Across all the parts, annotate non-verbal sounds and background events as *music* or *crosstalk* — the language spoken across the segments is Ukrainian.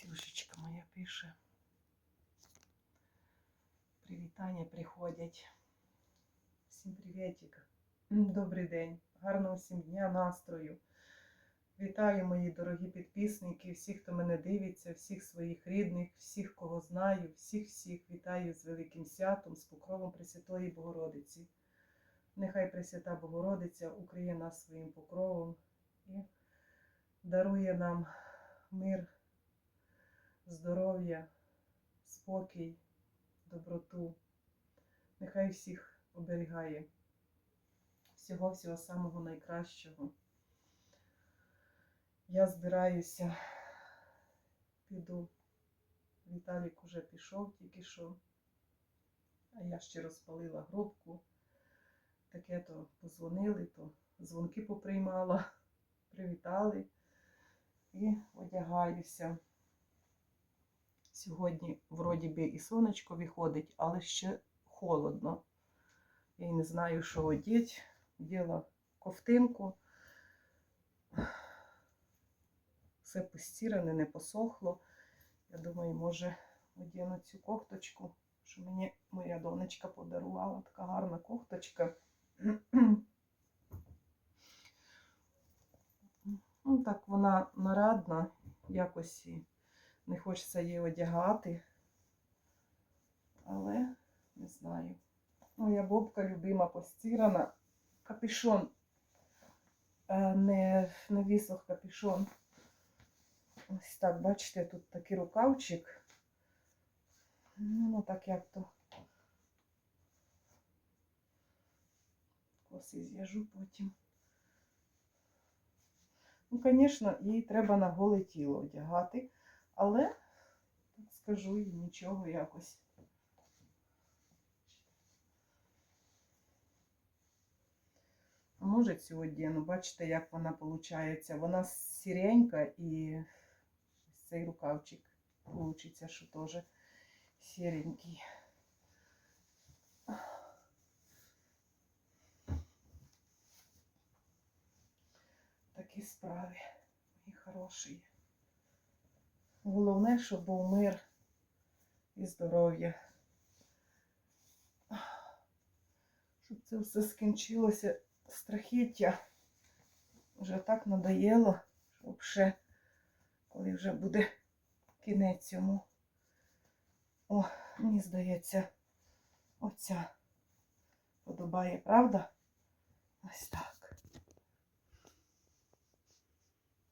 Ксюшечка моя пише. Привітання приходять. Всім привітик. Добрий день. Гарного всім дня, настрою. Вітаю, мої дорогі підписники, всіх, хто мене дивиться, всіх своїх рідних, всіх, кого знаю, всіх всіх вітаю з великим святом, з покровом Пресвятої Богородиці. Нехай Пресвята Богородиця укриє нас своїм покровом і дарує нам мир, здоров'я, спокій, доброту. Нехай всіх оберігає. Всього всього самого найкращого. Я збираюся, піду. Віталік уже пішов тільки що. А я ще розпалила гробку. Таке то позвонили, то дзвонки поприймала, привітали і одягаюся. Сьогодні, вроді би, і сонечко виходить, але ще холодно. Я й не знаю, що одіть. Діла ковтинку. Все постіране, не посохло. Я думаю, може, одягну цю кофточку, що мені моя донечка подарувала. Така гарна кофточка. Ну, так вона нарадна, якось і не хочеться її одягати. Але не знаю. Моя бобка любима постірана. Капюшон. Е, Не, не висох капюшон. Ось так, бачите, тут такий рукавчик. Ну, так як то. Коси зв'яжу потім. Ну, звісно, їй треба на голе тіло одягати, але, так скажу, їй нічого якось. А може цю одягну, бачите, як вона виходить. Вона сіренька і цей рукавчик вийде, що теж сіренький. Такі справи, мої хороші. Головне, щоб був мир і здоров'я. Щоб це все скінчилося страхіття. Вже так надоело, щоб ще, коли вже буде кінець цьому. О, мені здається, оця подобає, правда? Ось так.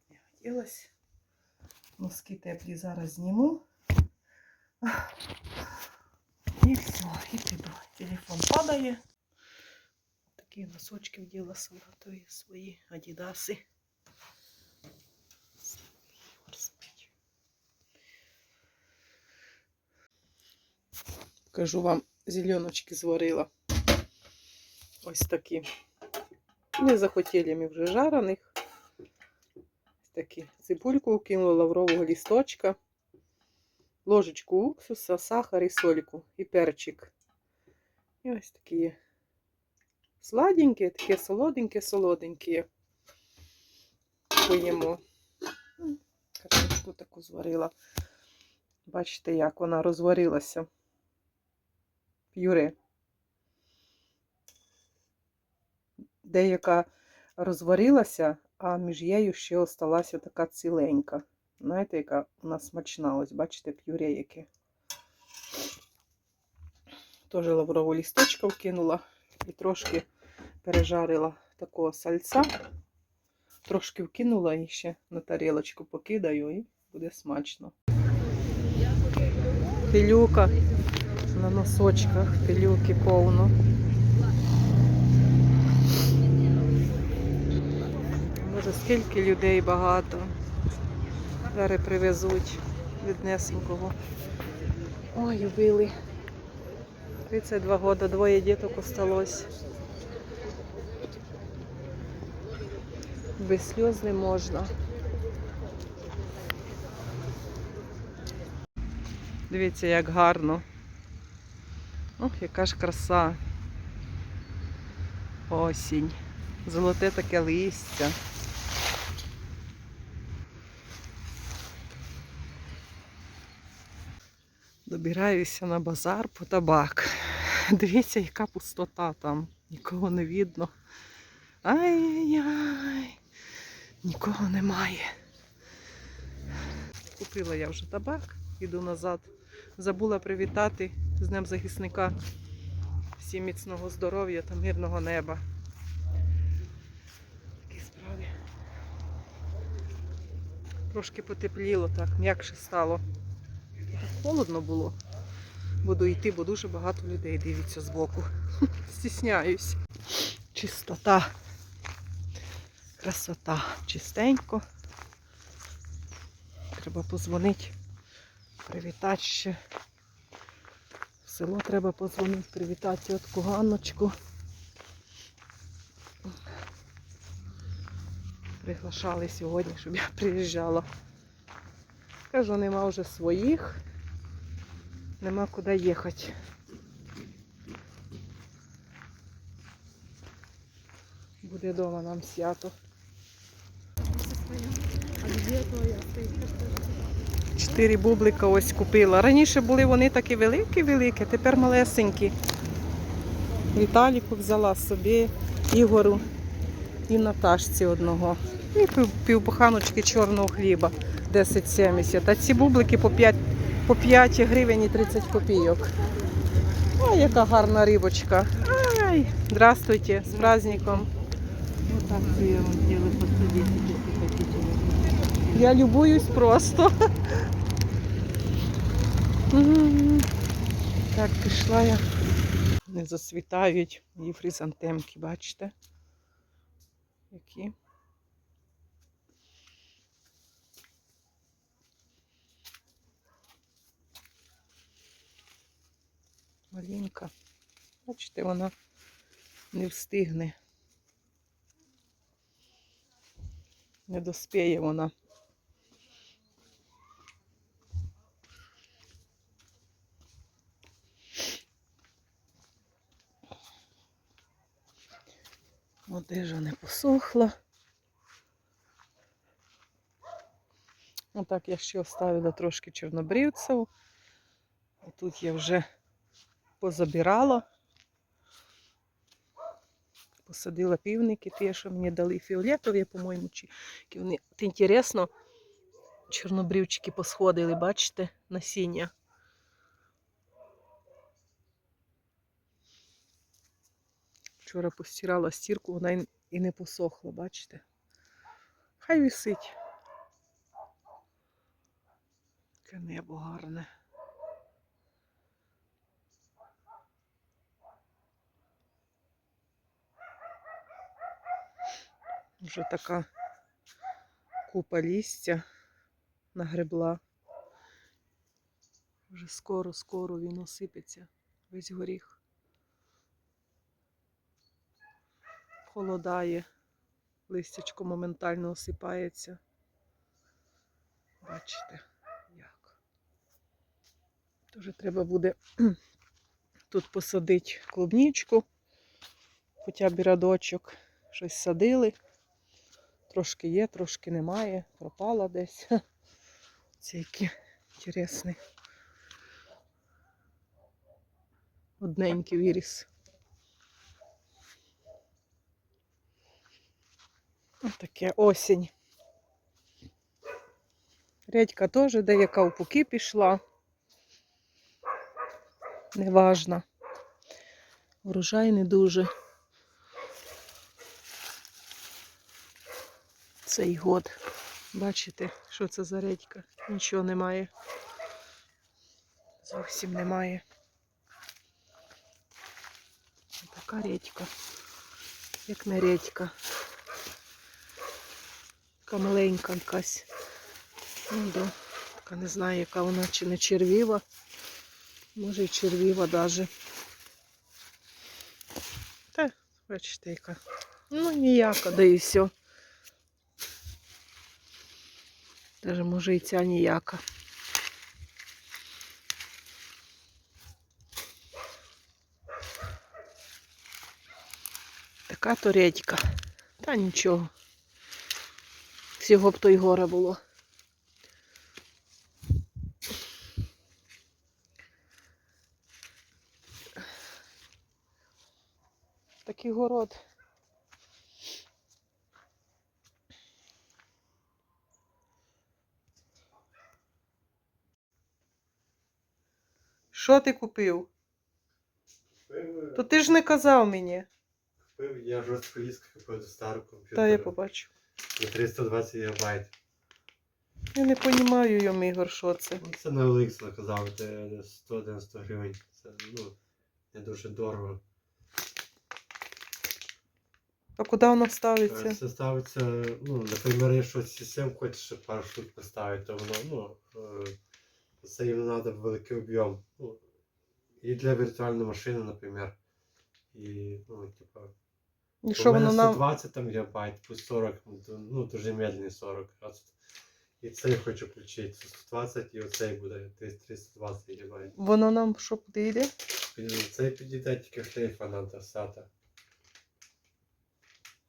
Я хотілося. Носки теплі зараз зніму. І все, і піду. Телефон падає. Такі носочки вділа салатові свої адідаси. Покажу вам зеленочки зварила. Ось такі. Не захотіли ми вже жарених. Такі. Цибульку кинула лаврового лісточка, ложечку уксуса, сахар і сольку, і перчик. І ось такі сладенькі, такі солоденькі, солоденькі. Поїмо. Картошку таку зварила. Бачите, як вона розварилася. Пюре. Деяка розварилася, а між нею ще осталася така ціленька. Знаєте, яка вона смачна. Ось, бачите, пюре яке. Теж лаврового лісточка вкинула і трошки пережарила такого сальця. Трошки вкинула і ще на тарілочку покидаю, і буде смачно. Пилюка на носочках, пилюки повно. Скільки людей багато. Зараз привезуть віднесенького. Ой, убили. 32 года, двоє діток осталось. Без сльоз не можна. Дивіться, як гарно. Ох, яка ж краса. Осінь. Золоте таке листя. Добираюся на базар по табак. *laughs* Дивіться, яка пустота там. Нікого не видно. Ай-яй-яй. Нікого немає. Купила я вже табак, іду назад. Забула привітати з Днем захисника. Всім міцного здоров'я та мирного неба. Такі справи. Трошки потепліло, так, м'якше стало. Холодно було. Буду йти, бо дуже багато людей дивиться збоку. *laughs* Стісняюсь. Чистота. Красота. Чистенько. Треба позвонити, привітати ще. В село треба позвонити, привітати тітку Ганночку. Приглашали сьогодні, щоб я приїжджала. Кажу, нема вже своїх, нема куди їхати. Буде вдома нам свято. Чотири бублика ось купила. Раніше були вони такі великі-великі, тепер малесенькі. Віталіку взяла собі, Ігору і Наташці одного. І півбуханочки чорного хліба 10,70. А ці бублики по 5, по 5 гривень і 30 копійок. Ой, яка гарна рибочка. Ай, здравствуйте, з праздником. Я по 110. Я любуюсь просто. Так, пішла я. Не засвітають мої фризантемки, бачите? Які? Маленька. Бачите, вона не встигне. Не доспіє вона. Одежа не посохла. Отак я ще оставила трошки чорнобрівців. Тут я вже позабирала. Посадила півники, ті, що мені дали фіолетові, по-моєму, чи вони. От інтересно, чорнобрівчики посходили, бачите, насіння. Вчора постирала стірку, вона і не посохла, бачите? Хай висить. Таке небо гарне. Вже така купа лістя нагребла. Вже скоро-скоро він осипеться весь горіх. Холодає, листячко моментально осипається. Бачите, як. Дуже треба буде *clears throat* тут посадити клубнічку, хоча б і радочок. Щось садили. Трошки є, трошки немає. Пропала десь. *laughs* Це який інтересний. Одненький виріс. Ось таке осінь. Редька теж деяка в пуки пішла. Неважно. Врожай не дуже. Цей год. Бачите, що це за редька? Нічого немає. Зовсім немає. Така редька. Як не редька. Така маленька якась. Ну, да. Така не знаю, яка вона, чи не червіва. Може і червіва даже. Та, бачите, яка. Ну, ніяка, да і все. Даже може і ця ніяка. Така то редька. Та нічого. Всього б то й горе було. Такий город. Що ти купив? Купив, То ти ж не казав мені. купив я жорстку диск купив до старого комп'ютера. Та я побачу. На 320 ГБ. Я не розумію, йом Ігор, що це. Ну, це на OLX наказав, це 190 гривень. Це ну, не дуже дорого. А куди воно Е, ставиться? Це ставиться, ну, наприклад, якщо систем хочеш штук поставити, то воно, ну, е, це їм треба великий об'єм. Ну, і для віртуальної машини, наприклад. І, ну, типа, І У що мене воно нам. 120 там гігабайт, плюс 40, ну дуже медленний 40. А тут- І цей хочу включити. Це 120 і оцей буде 320 гігабайт. Воно нам що підійде? Цей підійде тільки шлейфа надо SATA.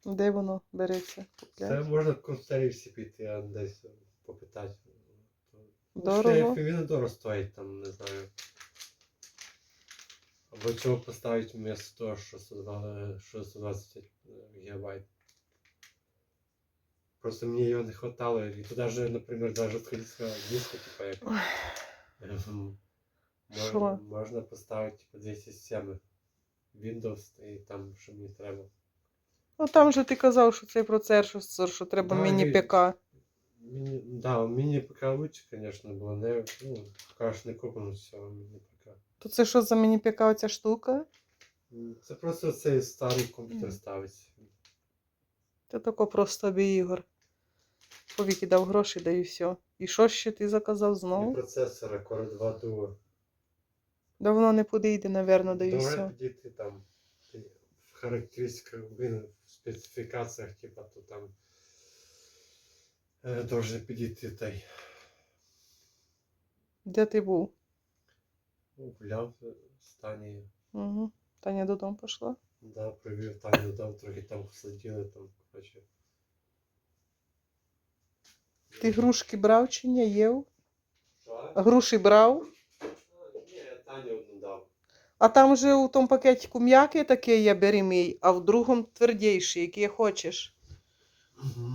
Де воно береться? Це можна в констері всі піти, а десь попитати. Дорого? Шлейф він дорого стоїть, там, не знаю. Або цього поставити вместо того, що 120 що 120 гігабайт. Просто мені його не хватало. І туди же, наприклад, даже диска, типа як. Ой. ем, Можна, можна поставити типа 207 Windows і там, що мені треба. Ну там же ти казав, що цей процесор, що треба Да, міні і- ПК. Міні, да, міні ПК лучше, конечно, було. Не, ну, поки ж не куплено все, міні ПК. То це що за міні ПК оця штука? Це просто цей старий комп'ютер Мгм. ставиться. Це тако просто тобі Ігор. Повіки дав гроші, да і все. І що ще ти заказав І знову? процесор Core 2 Duo. Давно не підійде, напевно, да і Добре все. підійти там в характеристиках, в специфікаціях, типа, то там е, дуже підійти той. Де ти був? Ну, гуляв в стані, Угу. Таня додому пішла. да, привів Таню додому, трохи там сиділи, там, коротше. Ти грушки брав чи не їв? Що? Груші брав? Ні, я Таню одну дав. А там же у тому пакетику м'який такий я бери мій, а в другому твердіший, який хочеш. Угу.